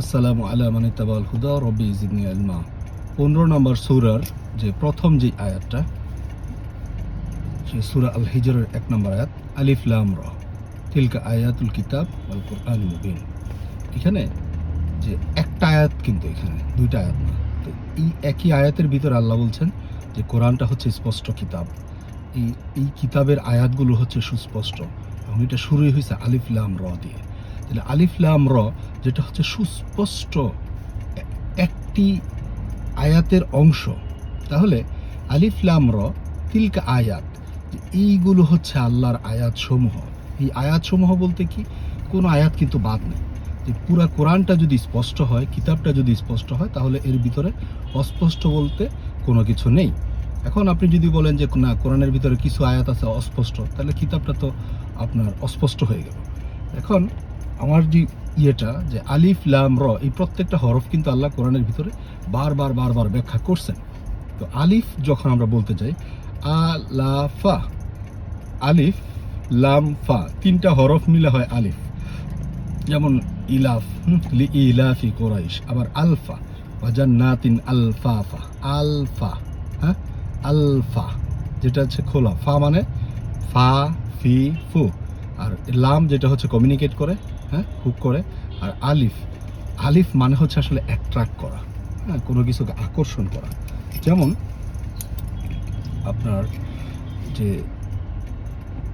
আসসালামু আলা মানে তাবাল হুদা রবি জিদনি আলমা। পনেরো নম্বর সুরার যে প্রথম যে আয়াতটা, সে সুরা আল হিজরের এক নম্বর আয়াত, আলিফ লাম র। তিলকা আয়াতুল কিতাব আল কোরআন মুবিন। এখানে যে একটা আয়াত কিন্তু এখানে, দুইটা আয়াত না। তো এই একই আয়াতের ভিতরে আল্লাহ বলছেন যে কোরআনটা হচ্ছে স্পষ্ট কিতাব। এই এই কিতাবের আয়াতগুলো হচ্ছে সুস্পষ্ট। এবং এটা শুরুই হয়েছে আলিফ লাম র দিয়ে। তাহলে আলিফ লাম র, যেটা হচ্ছে সুস্পষ্ট একটি আয়াতের অংশ। তাহলে আলিফ লাম র, তিলকা আয়াত এইগুলো হচ্ছে আল্লাহর আয়াত সমূহ এই আয়াত সমূহ বলতে কি? কোনো আয়াত কিন্তু বাদ নেই। যে পুরা কোরআনটা যদি স্পষ্ট হয়, কিতাবটা যদি স্পষ্ট হয়, তাহলে এর ভিতরে অস্পষ্ট বলতে কোনো কিছু নেই। এখন আপনি যদি বলেন যে, না, কোরআনের ভিতরে কিছু আয়াত আছে অস্পষ্ট, তাহলে কিতাবটা তো আপনার অস্পষ্ট হয়ে গেল। এখন আমার যে ইয়েটা, যে আলিফ, লাম, র, এই প্রত্যেকটা হরফ কিন্তু আল্লাহ কোরআনের ভিতরে বারবার বারবার ব্যাখ্যা করছেন। তো আলিফ যখন আমরা বলতে চাই আলাফা আলিফ, লাম, ফা, তিনটা হরফ মিলে হয় আলিফ। যেমন ইলাফ লি ইলাফি কোরাইশ, আবার আলফা ওয়াজান্নাতিন আলফাফা, আলফা হ্যাঁ? আলফা, যেটা হচ্ছে খোলা। ফা মানে ফা, ফি, ফু। আর লাম যেটা হচ্ছে কমিউনিকেট করে হ্যাঁ হুক করে, আর আলিফ আলিফ মানে হচ্ছে আসলে অ্যাট্রাক্ট করা হ্যাঁ কোনো কিছুকে আকর্ষণ করা যেমন আপনার যে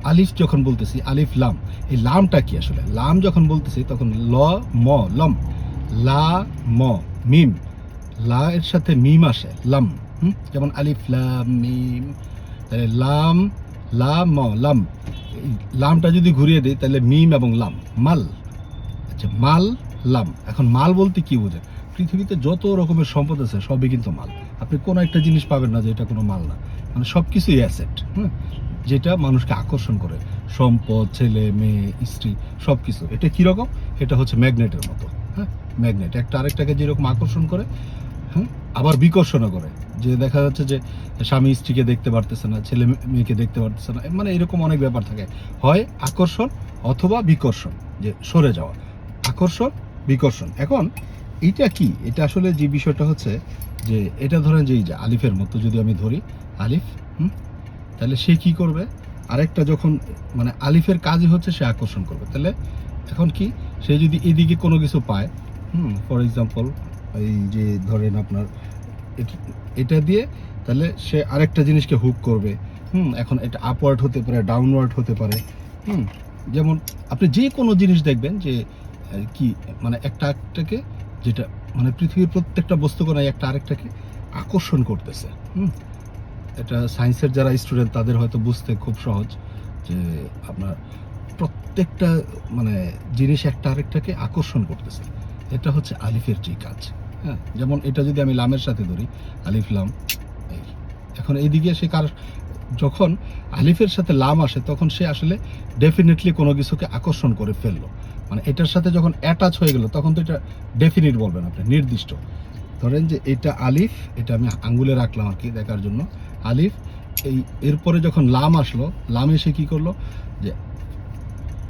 আলিফ যখন বলতেছি, আলিফ লাম, এই লামটা কি আসলে লাম যখন বলতেছি, তখন ল, ম, লম, লা, ম, মিম, লা এর সাথে মিম আসে, লাম, হুম? যেমন আলিফ, লাম, মিম, তাহলে লাম, লা, ম, লাম লামটা যদি ঘুরিয়ে দিই, তাহলে মিম এবং লাম, মাল। আচ্ছা মাল, লাম। এখন মাল বলতে কি বোঝে পৃথিবীতে যত রকমের সম্পদ আছে, সবই কিন্তু মাল। আপনি কোনো একটা জিনিস পাবেন না যে এটা কোনো মাল না। মানে সব কিছুই অ্যাসেট হ্যাঁ যেটা মানুষকে আকর্ষণ করে। সম্পদ, ছেলে, মেয়ে, স্ত্রী সব কিছু এটা কীরকম? এটা হচ্ছে ম্যাগনেটের মতো হ্যাঁ? ম্যাগনেট একটা আরেকটাকে যেরকম আকর্ষণ করে হ্যাঁ আবার বিকর্ষণও করে। যে দেখা যাচ্ছে যে স্বামী স্ত্রীকে দেখতে পারতেছে না, ছেলে মেয়েকে দেখতে পারতেছে না মানে এরকম অনেক ব্যাপার থাকে। হয় আকর্ষণ অথবা বিকর্ষণ, যে সরে যাওয়া। আকর্ষণ, বিকর্ষণ। এখন এইটা কি? এটা আসলে যে বিষয়টা হচ্ছে যে এটা ধরেন যে এই যে আলিফের মতো যদি আমি ধরি, আলিফ, হুম? তাহলে সে কি করবে? আরেকটা যখন মানে আলিফের কাজই হচ্ছে সে আকর্ষণ করবে। তাহলে এখন কি? সে যদি এদিকে কোনো কিছু পায়, হুম ফর এক্সাম্পল এই যে ধরেন আপনার, এটা দিয়ে তাহলে সে আরেকটা জিনিসকে হুক করবে। হুম, এখন এটা আপওয়ার্ড হতে পারে ডাউনওয়ার্ড হতে পারে। হুম, যেমন আপনি যে কোনো জিনিস দেখবেন যে কি মানে একটা একটাকে যেটা মানে পৃথিবীর প্রত্যেকটা বস্তুকণায় একটা আরেকটাকে আকর্ষণ করতেছে। হুম, এটা সায়েন্সের যারা স্টুডেন্ট তাদের হয়তো বুঝতে খুব সহজ যে, আপনার প্রত্যেকটা মানে জিনিস একটা আরেকটাকে আকর্ষণ করতেছে। এটা হচ্ছে আলিফের যে কাজ। হ্যাঁ যেমন এটা যদি আমি লামের সাথে ধরি, আলিফ, লাম, এই। এখন এইদিকে সে কার যখন আলিফের সাথে লাম আসে, তখন সে আসলে ডেফিনেটলি কোনো কিছুকে আকর্ষণ করে ফেলল। মানে এটার সাথে যখন অ্যাটাচ হয়ে গেল, তখন তো এটা ডেফিনিট বলবেন আপনি, নির্দিষ্ট। ধরেন যে এটা আলিফ, এটা আমি আঙ্গুলে রাখলাম আর কি দেখার জন্য। আলিফ, এই এরপরে যখন লাম আসলো, লাম এসে কি করল? যে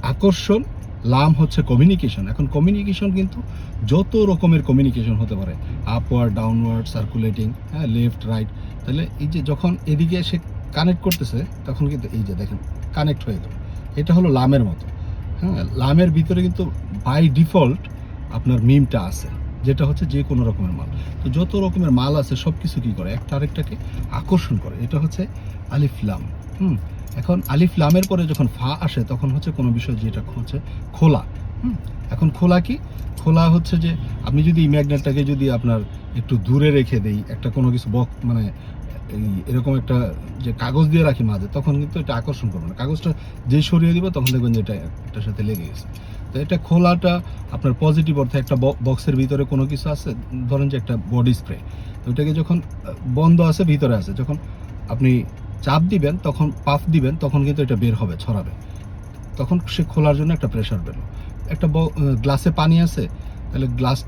আকর্ষণ লাম হচ্ছে কমিউনিকেশন এখন কমিউনিকেশন কিন্তু যত রকমের কমিউনিকেশন হতে পারে আপওয়ার্ড ডাউনওয়ার্ড সার্কুলেটিং হ্যাঁ লেফট রাইট তাহলে এই যে যখন এদিকে সে কানেক্ট করতেছে, তখন কিন্তু এই যে দেখেন কানেক্ট হয়ে গেল। এটা হলো লামের মতো। হ্যাঁ লামের ভিতরে কিন্তু বাই ডিফল্ট আপনার মিমটা আছে, যেটা হচ্ছে যে কোনো রকমের মাল। তো যত রকমের মাল আছে সব কিছু কী করে? একটা আরেকটাকে আকর্ষণ করে। এটা হচ্ছে আলিফ লাম। হুম? এখন আলিফ লামের পরে যখন ফা আসে, তখন হচ্ছে কোনো বিষয় যেটা হচ্ছে খোলা। এখন খোলা কি? খোলা হচ্ছে যে আপনি যদি ম্যাগনেটটাকে যদি আপনার একটু দূরে রেখে দেই, একটা কোনো কিছু বক মানে এরকম একটা যে কাগজ দিয়ে রাখি মাঝে, তখন কিন্তু এটা আকর্ষণ করবে না। কাগজটা যেই সরিয়ে দিব, তখন দেখবেন যে এটা এটার সাথে লেগে গেছে। তো এটা খোলাটা আপনার পজিটিভ অর্থে একটা বক্সের ভিতরে কোনো কিছু আছে? ধরেন যে একটা বডি স্প্রে তো ওটাকে যখন বন্ধ আছে, ভিতরে আছে, যখন আপনি চাপ দিবেন, তখন পাফ দিবেন, তখন কিন্তু এটা বের হবে, ছড়াবে। তখন সে খোলার জন্য একটা প্রেশার বেরো একটা গ্লাসে পানি আছে, তাহলে গ্লাস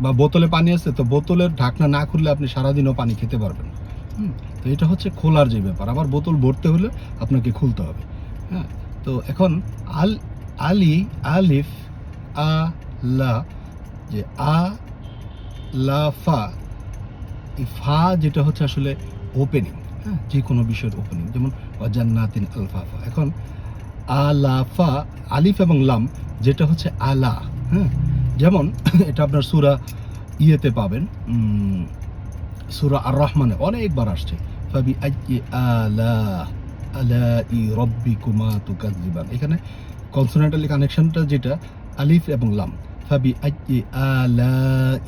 বা বোতলে পানি আছে, তো বোতলের ঢাকনা না খুললে আপনি সারাদিনও পানি খেতে পারবেন তো এটা হচ্ছে খোলার যে ব্যাপার। আবার বোতল ভরতে হলে আপনাকে খুলতে হবে। হ্যাঁ তো এখন আল, আলি, আলিফ, আ, লা, যে আ, লা, ফা ফা যেটা হচ্ছে আসলে ওপেনিং হ্যাঁ যে কোনো বিষয়ের ওপেনিং যেমন অজান্নাতিন আলফাফা। এখন আলাফা আলিফ এবং লাম, যেটা হচ্ছে আলা হ্যাঁ যেমন, এটা আপনার সুরা ইয়েতে পাবেন সুরা আর রহমানে অনেকবার আসছে। ফাবি আলা আলা ই রব্বি কুমা এখানে কনসোনেন্টালি কানেকশনটা যেটা, আলিফ এবং লাম। ফাবি আলা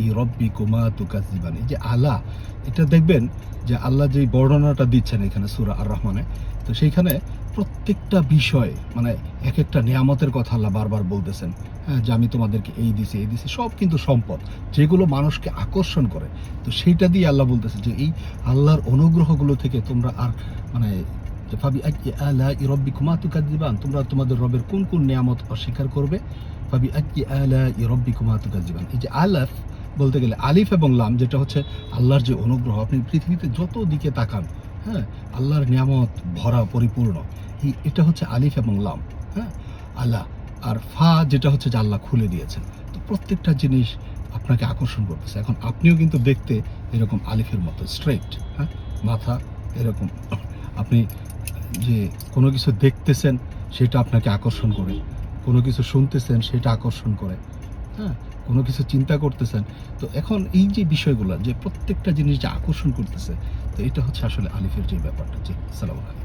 ই রব্বি কুমা তুকাজিবান এই যে আলা, এটা দেখবেন যে আল্লাহ যে বর্ণনাটা দিচ্ছেন এখানে সুরা আর রহমানে তো সেইখানে প্রত্যেকটা বিষয় মানে এক একটা নিয়ামতের কথা আল্লাহ বারবার বলতেছেন হ্যাঁ যে আমি তোমাদেরকে এই দিছি এই দিছি, সব কিন্তু সম্পদ, যেগুলো মানুষকে আকর্ষণ করে। তো সেইটা দিয়ে আল্লাহ বলতেছে যে এই আল্লাহর অনুগ্রহগুলো থেকে তোমরা আর মানে ফাবি আলা ই রব্বি কুমা তুকাজিবান তোমরা তোমাদের রবের কোন কোন নিয়ামত অস্বীকার করবে? ফাবি আকি আলা ই রব্বি কুমা তুকাজিবান এই যে আলাফ বলতে গেলে আলিফ এবং লাম, যেটা হচ্ছে আল্লাহর যে অনুগ্রহ, আপনি পৃথিবীতে যত দিকে তাকান হ্যাঁ আল্লাহর নিয়ামত ভরা, পরিপূর্ণ এটা হচ্ছে আলিফ এবং লাম হ্যাঁ? আল্লাহ আর ফা, যেটা হচ্ছে যে আল্লাহ খুলে দিয়েছেন। তো প্রত্যেকটা জিনিস আপনাকে আকর্ষণ করতেছে। এখন আপনিও কিন্তু দেখতে এরকম আলিফের মতো স্ট্রেট হ্যাঁ? মাথা এরকম। আপনি যে কোনো কিছু দেখতেছেন, সেটা আপনাকে আকর্ষণ করে। কোনো কিছু শুনতেছেন, সেটা আকর্ষণ করে। হ্যাঁ কোনো কিছু চিন্তা করতেছেন। তো এখন এই যে বিষয়গুলো, যে প্রত্যেকটা জিনিস যে আকর্ষণ করতেছে, তো এটা হচ্ছে আসলে আলিফের যে ব্যাপারটা যে সালাম আলাইকুম।